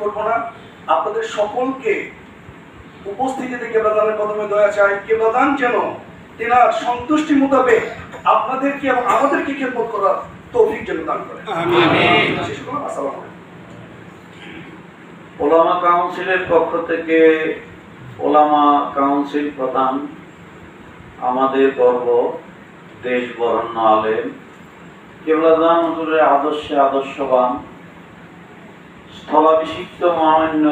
করব না। আপনাদের সকলকে উপস্থিতিতে কেবলাদানের প্রথমে দয়া চাই। কেবলাদান যেন তেনার সন্তুষ্টি মোতাবেক আপনাদেরকে এবং আমাদেরকে খেদমত করার তৌফিক যেন দান করে। ওলামা কাউন্সিলের পক্ষ থেকে ওলামা কাউন্সিল প্রধান আমাদের গর্ব দেশ বরণ্য আলেম কেবলাদান হুজুরের আদর্শে আদর্শবান স্থলাভিষিক্ত মহামান্য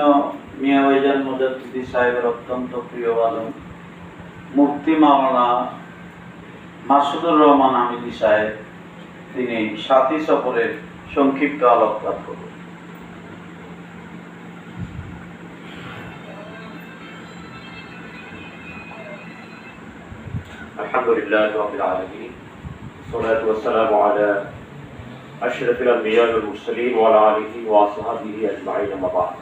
মিয়া ভাইজান মুজাদ্দিদি সাহেবের অত্যন্ত প্রিয় আলম মুফতি মাওলানা মাসুদুর রহমান আমিদি সাহেব তিনি সাথী সফরের সংক্ষিপ্ত আলোকপাত করবেন الحمد لله رب العالمين والصلاة والسلام على أشرف الأنبياء والمرسلين وعلى آله وأصحابه أجمعين أما بعد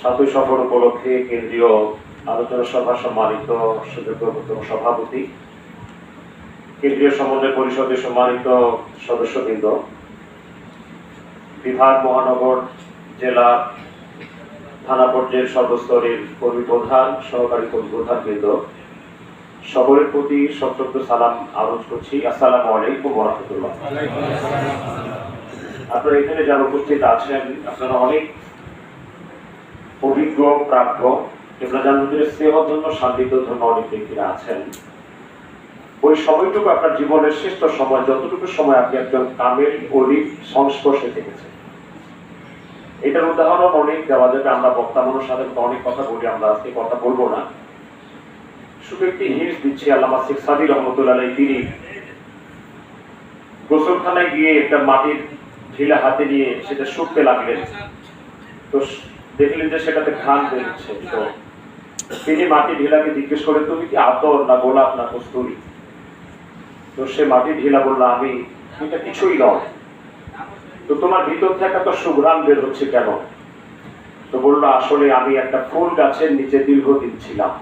সাতই সফর উপলক্ষে কেন্দ্রীয় আলোচনা সভা সম্মানিত সুযোগ্য সভাপতি কেন্দ্রীয় সমন্বয় পরিষদের সম্মানিত সদস্যবৃন্দ বিভাগ মহানগর জেলা থানা পর্যায়ের সর্বস্তরের কর্মী প্রধান সহকারী কর্মী প্রধান বৃন্দ সকলের প্রতি সত্যক্ত সালাম আরজ করছি। আসসালামু আলাইকুম রহমতুল্লাহ। আপনারা এখানে যারা উপস্থিত আছেন, আপনারা অনেক অভিজ্ঞ প্রাপ্য ইবরাজান হুজুরের সেবার জন্য শান্তির জন্য অনেক ব্যক্তিরা আছেন। ওই সময়টুকু আপনার জীবনের শ্রেষ্ঠ সময়, যতটুকু সময় আপনি একজন কামের অলির সংস্পর্শে থেকেছেন। এটার উদাহরণ অনেক দেওয়া যাবে, আমরা বক্তা মানুষ সাথে অনেক কথা বলি, আমরা আজকে কথা বলব না। শুধু একটি হিন্স দিচ্ছি আল্লামা শেখ সাদি রহমতুল্লাহ তিনি গোসলখানায় গিয়ে একটা মাটির ঢিলা হাতে নিয়ে সেটা লাগলেন। তো দেখলেন যে সেটাতে ঘান বেরোচ্ছে। তো তিনি মাটি ঢিলাকে জিজ্ঞেস তুমি কি আতর না গোলাপ না কস্তুরি? তো সে মাটি ঢিলা বলল, আমি এটা কিছুই নয়। তো তোমার ভিতর থেকে তো সুঘ্রাণ বের হচ্ছে কেন? তো বলল, আসলে আমি একটা ফুল গাছের নিচে দীর্ঘদিন ছিলাম।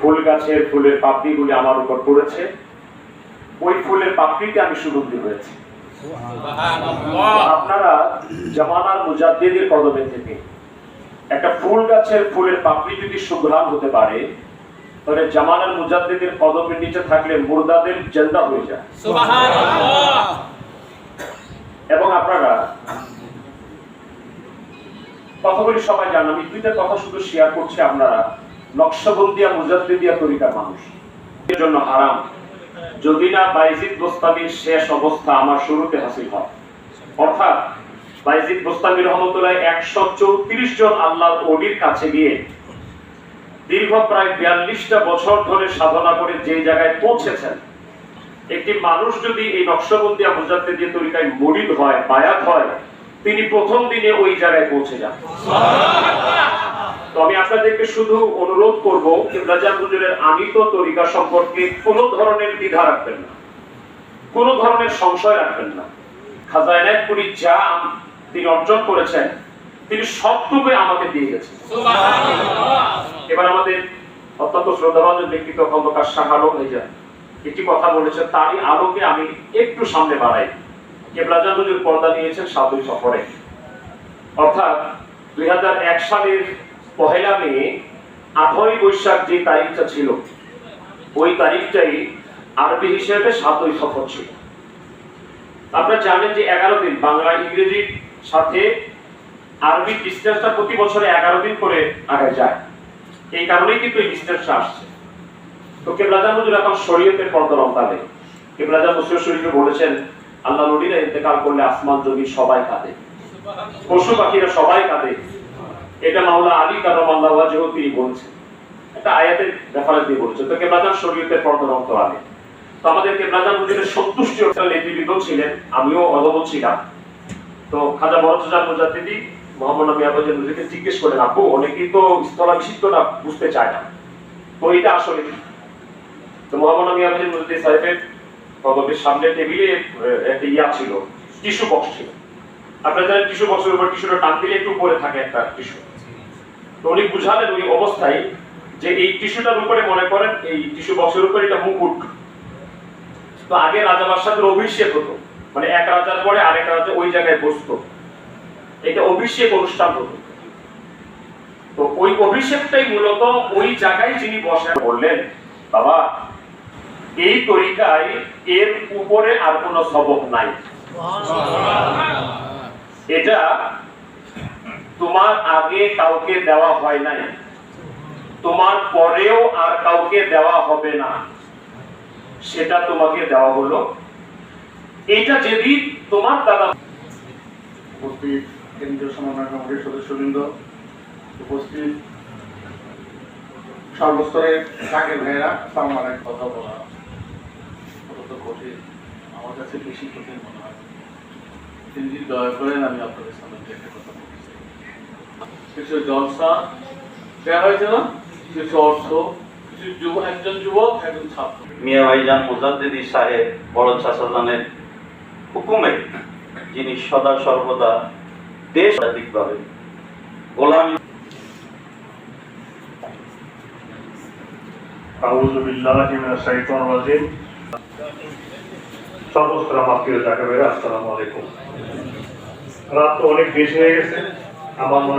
ফুল গাছের ফুলের পাপড়িগুলি আমার উপর পড়েছে। ওই ফুলের পাপড়িতে আমি সুগন্ধি হয়েছে আপনারা জামানার মুজাদ্দিদের কদমে থেকে একটা ফুল গাছের ফুলের পাপড়ি যদি সুঘ্রাণ হতে পারে তাহলে জামানার মুজাদ্দিদের কদমের নিচে থাকলে মুর্দাদের জেন্দা হয়ে যায়। এবং আপনারা কথাগুলি সবাই জানেন আমি দুইটা কথা শুধু শেয়ার করছি আপনারা। নকশবন্দিয়া মুজাদ্দিদিয়া তরিকার মানুষ। এর জন্য হারাম। যদি না বাইজিদ বোস্তামির শেষ অবস্থা আমার শুরুতে হাসিল হয়। অর্থাৎ বাইজিদ বোস্তামি রহমতুল্লাহ একশো চৌত্রিশ জন আল্লাহ ওলির কাছে গিয়ে দীর্ঘ প্রায় বিয়াল্লিশটা বছর ধরে সাধনা করে যে জায়গায় পৌঁছেছেন, একটি মানুষ যদি এই নকশবন্দিয়া মুজাদ্দিদ দিয়ে তরিকায় মরিদ হয়, বায়াত হয়, তিনি প্রথম দিনে ওই জায়গায় পৌঁছে যান। তো আমি আপনাদেরকে শুধু অনুরোধ করব ইব্রাজান হুজুরের আনিত তরিকা সম্পর্কে কোনো ধরনের দ্বিধা রাখবেন না। কোনো ধরনের সংশয় রাখবেন না। যা তিনি অর্জন করেছেন তিনি সবটুকুই আমাকে দিয়ে গেছেন। এবার আমাদের অত্যন্ত শ্রদ্ধাভাজন ব্যক্তিত্ব খন্দকার আলম হয়ে যায় একটি কথা বলেছেন তারই আলোকে আমি একটু সামনে বাড়াই। কেবলাজান হুজুর পর্দা নিয়েছেন সাতই সফরে। অর্থাৎ দুই সালের পহেলা মে আঠারোই বৈশাখ যে তারিখটা ছিল, ওই তারিখটাই আরবি হিসেবে সাতই সফর ছিল। আপনারা জানেন যে এগারো দিন বাংলা ইংরেজির সাথে আরবি ডিস্টেন্সটা প্রতি বছরে এগারো দিন করে আগে যায়। এই কারণেই কিন্তু এই ডিস্টেন্সটা আসছে। তো কেবলাজা হুজুর এখন শরীয়তের পর্দার অন্তালে কেবলাজা মুসলিম শরীফে বলেছেন, আল্লাহ নবীরা ইন্তেকাল করলে আসমান জমি সবাই কাঁদে। পশু পাখিরা সবাই কাঁদে। এটা মাওলা আলী কারম আল্লাহ ওয়াজহ তিনি বলছেন। একটা আয়াতের রেফারেন্স দিয়ে বলছেন, তো কেবলাজান শরীয়তের পর্দার অন্তরালে তো আমাদের কেবলাজান হুজুরের সন্তুষ্টি নেতৃবৃন্দ ছিলেন, আমিও অবগত ছিলাম। তো খাজা বরজান মুজাদ্দিদি মোহাম্মদ নবী জিজ্ঞেস করেন আপু, অনেকেই তো স্থলাভিষিক্তটা বুঝতে চায় না। তো এটা আসলে? তো মোহাম্মদ নবী আবাজান সাহেবের পদকের সামনে টেবিলে একটা ইয়া ছিল, টিস্যু বক্স ছিল। আপনারা জানেন টিস্যু বক্সের উপর টিস্যুটা টান দিলে একটু উপরে থাকে একটা টিস্যু। উনি বুঝালেন ওই অবস্থায় যে এই টিস্যুটার উপরে মনে করেন এই টিস্যু বক্সের উপরে এটা মুকুট। তো আগে রাজা বাদশাদের অভিষেক হতো। মানে এক রাজার পরে আরেক রাজা ওই জায়গায় বসতো। এটা অভিষেক অনুষ্ঠান হতো। তো ওই অভিষেকটাই মূলত ওই জায়গায় যিনি বসে বললেন বাবা এই তরিকায় এর উপরে আর কোনো সবক নাই। এটা তোমার আগে কাউকে দেওয়া হয় নাই। তোমার পরেও আর কাউকে দেওয়া হবে না। সেটা তোমাকে দেওয়া হলো। এটা যেদিন তোমার দাদা উপস্থিত কেন্দ্রীয় সমন্বয় কমিটির সদস্যবৃন্দ উপস্থিত সর্বস্তরের কাকের ভাইয়েরা সালাম কথা বলা অত্যন্ত কঠিন। আমার কাছে বেশি কঠিন মনে হয়। তিনি দয়া করেন আমি আপনাদের সামনে একটা কথা কিছু জলসা দেওয়া হয়েছে না? কিছু অর্থ কিছু যুব একজন যুবক একজন ছাত্র। মিয়া ভাইজান মুজাদ্দিদি সাহেব বড় চাষাজানের হুকুমে যিনি সদা সর্বদা দেশ ভাবে গোলামী। বিল্লাহি মিনাশ শাইতানির রাজিম। সর্বস্তর আমার প্রিয় জাকাবেরা আসসালামু আলাইকুম। রাত তো অনেক বেশি হয়ে গেছে। আমার মনে হয়